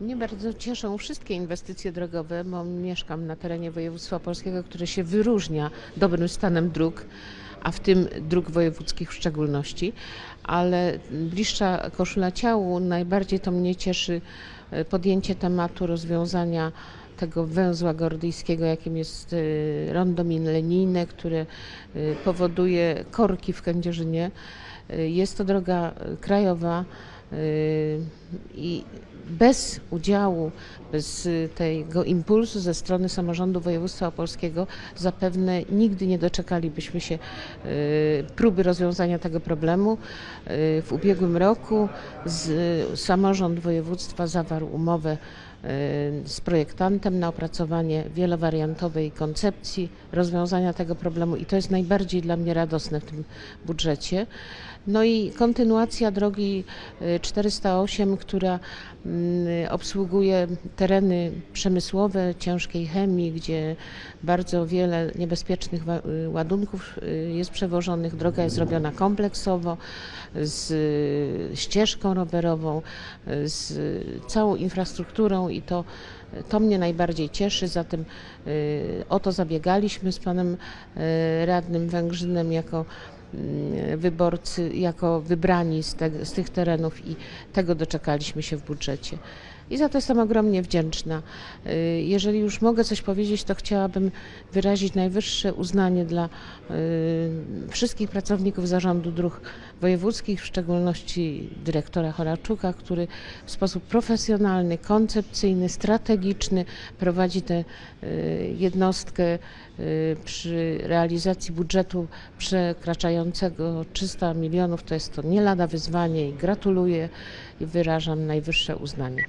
Mnie bardzo cieszą wszystkie inwestycje drogowe, bo mieszkam na terenie województwa polskiego, które się wyróżnia dobrym stanem dróg, a w tym dróg wojewódzkich w szczególności. Ale bliższa koszula ciału, najbardziej to mnie cieszy e, podjęcie tematu rozwiązania tego węzła gordyjskiego, jakim jest e, rondo milenijne, które powoduje korki w Kędzierzynie. E, Jest to droga krajowa i bez udziału, bez y, tego impulsu ze strony samorządu województwa opolskiego zapewne nigdy nie doczekalibyśmy się y, próby rozwiązania tego problemu. Y, W ubiegłym roku z, samorząd województwa zawarł umowę y, z projektantem na opracowanie wielowariantowej koncepcji rozwiązania tego problemu i to jest najbardziej dla mnie radosne w tym budżecie. No i kontynuacja drogi y, 408, która mm, obsługuje tereny przemysłowe, ciężkiej chemii, gdzie bardzo wiele niebezpiecznych ładunków y, jest przewożonych. Droga jest robiona kompleksowo, z y, ścieżką rowerową, y, z całą infrastrukturą i to to mnie najbardziej cieszy, zatem o to zabiegaliśmy z panem radnym Węgrzynem jako wyborcy, jako wybrani z, te, z tych terenów i tego doczekaliśmy się w budżecie. I za to jestem ogromnie wdzięczna. Y, Jeżeli już mogę coś powiedzieć, to chciałabym wyrazić najwyższe uznanie dla y, wszystkich pracowników Zarządu Dróg Wojewódzkich, w szczególności dyrektora Horaczuka, który w sposób profesjonalny, koncepcyjny, strategiczny prowadzi tę y, jednostkę y, przy realizacji budżetu przekraczającego 300 milionów. To jest to nie lada wyzwanie i gratuluję i wyrażam najwyższe uznanie.